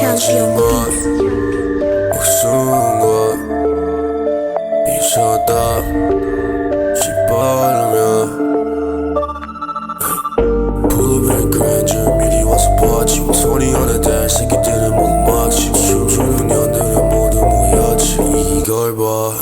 Charles Young Beats. Usungo You showed Pull up in a Granger Biri was a watch You 20 on a dash Sen giderim olmak için Şu çocuğun yanderim modumu yaç İyi galiba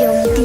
Radio